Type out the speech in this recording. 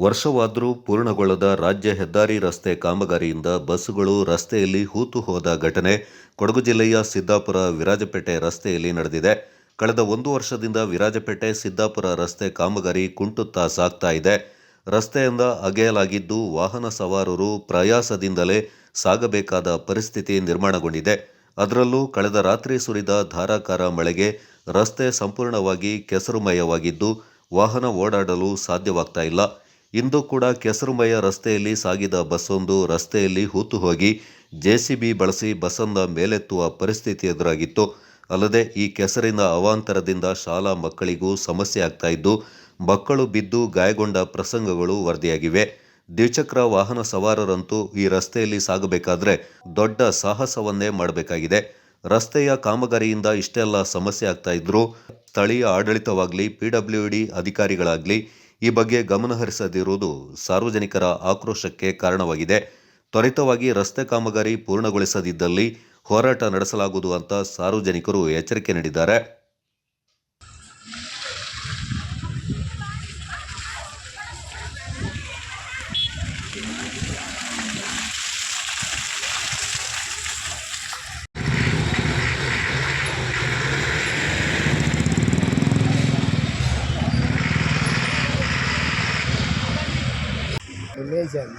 ವರ್ಷವಾದರೂ ಪೂರ್ಣಗೊಳ್ಳದ ರಾಜ್ಯ ಹೆದ್ದಾರಿ ರಸ್ತೆ ಕಾಮಗಾರಿಯಿಂದ ಬಸ್ಸುಗಳು ರಸ್ತೆಯಲ್ಲಿ ಹೂತು ಹೋದ ಘಟನೆ ಕೊಡಗು ಜಿಲ್ಲೆಯ ಸಿದ್ದಾಪುರ ವಿರಾಜಪೇಟೆ ರಸ್ತೆಯಲ್ಲಿ ನಡೆದಿದೆ. ಕಳೆದ ಒಂದು ವರ್ಷದಿಂದ ವಿರಾಜಪೇಟೆ ಸಿದ್ದಾಪುರ ರಸ್ತೆ ಕಾಮಗಾರಿ ಕುಂಟುತ್ತಾ ಸಾಗ್ತಾ ಇದೆ. ರಸ್ತೆಯಿಂದ ಅಗೆಯಲಾಗಿದ್ದು ವಾಹನ ಸವಾರರು ಪ್ರಯಾಸದಿಂದಲೇ ಸಾಗಬೇಕಾದ ಪರಿಸ್ಥಿತಿ ನಿರ್ಮಾಣಗೊಂಡಿದೆ. ಅದರಲ್ಲೂ ಕಳೆದ ರಾತ್ರಿ ಸುರಿದ ಧಾರಾಕಾರ ಮಳೆಗೆ ರಸ್ತೆ ಸಂಪೂರ್ಣವಾಗಿ ಕೆಸರುಮಯವಾಗಿದ್ದು ವಾಹನ ಓಡಾಡಲು ಸಾಧ್ಯವಾಗ್ತಾ ಇಲ್ಲ. ಇಂದು ಕೂಡ ಕೆಸರುಮಯ ರಸ್ತೆಯಲ್ಲಿ ಸಾಗಿದ ಬಸ್ಸೊಂದು ರಸ್ತೆಯಲ್ಲಿ ಹೂತು ಹೋಗಿ ಜೆಸಿಬಿ ಬಳಸಿ ಬಸ್ಸನ್ನ ಮೇಲೆತ್ತುವ ಪರಿಸ್ಥಿತಿ ಎದುರಾಗಿತ್ತು. ಅಲ್ಲದೆ ಈ ಕೆಸರಿನ ಅವಾಂತರದಿಂದ ಶಾಲಾ ಮಕ್ಕಳಿಗೂ ಸಮಸ್ಯೆ ಆಗ್ತಾ ಇದ್ದು, ಮಕ್ಕಳು ಬಿದ್ದು ಗಾಯಗೊಂಡ ಪ್ರಸಂಗಗಳು ವರದಿಯಾಗಿವೆ. ದ್ವಿಚಕ್ರ ವಾಹನ ಸವಾರರಂತೂ ಈ ರಸ್ತೆಯಲ್ಲಿ ಸಾಗಬೇಕಾದ್ರೆ ದೊಡ್ಡ ಸಾಹಸವನ್ನೇ ಮಾಡಬೇಕಾಗಿದೆ. ರಸ್ತೆಯ ಕಾಮಗಾರಿಯಿಂದ ಇಷ್ಟೆಲ್ಲ ಸಮಸ್ಯೆ ಆಗ್ತಾ ಇದ್ರೂ ಸ್ಥಳೀಯ ಆಡಳಿತವಾಗಲಿ ಪಿಡಬ್ಲ್ಯೂಡಿ ಅಧಿಕಾರಿಗಳಾಗಲಿ ಈ ಬಗ್ಗೆ ಗಮನಹರಿಸದಿರುವುದು ಸಾರ್ವಜನಿಕರ ಆಕ್ರೋಶಕ್ಕೆ ಕಾರಣವಾಗಿದೆ. ತ್ವರಿತವಾಗಿ ರಸ್ತೆ ಕಾಮಗಾರಿ ಪೂರ್ಣಗೊಳಿಸದಿದ್ದಲ್ಲಿ ಹೋರಾಟ ನಡೆಸಲಾಗುವುದು ಅಂತ ಸಾರ್ವಜನಿಕರು ಎಚ್ಚರಿಕೆ ನೀಡಿದ್ದಾರೆ. পেয়েছি আমি